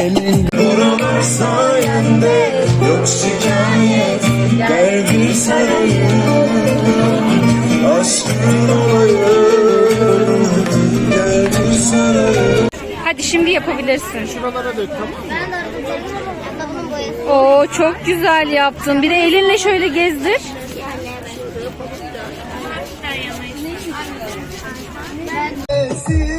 Elin Hadi şimdi yapabilirsin. Şuralara dök tamam mı? Ben de arada bunun boyası. Oo çok güzel yaptın. Bir de elinle şöyle gezdir. Güzel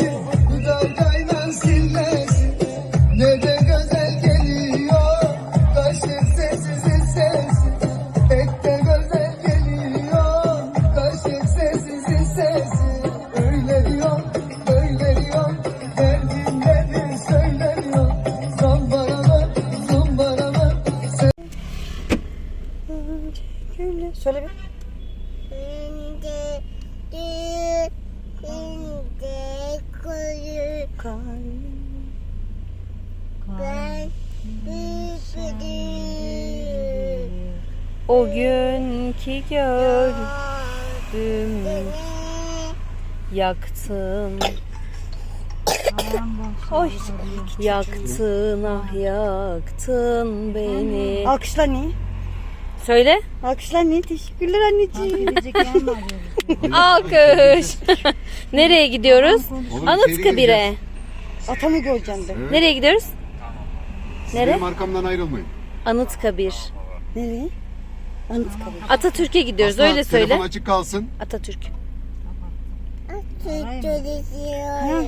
Söyle bir. O günkü gördüm yaktın. Oy. Yaktın ah yaktın beni. Alkışlar niye? Söyle. Alkışlar niye? Teşekkürler anneciğim. Alkış. Nereye gidiyoruz? Anıtkabir'e. Atamı göreceğim de. Nereye gidiyoruz? Nereye? Benim arkamdan ayrılmayın. Anıtkabir. Nereye? Anıtkabir. Atatürk'e gidiyoruz Aslan, öyle söyle. Telefon açık kalsın. Atatürk. Süt çalışıyor.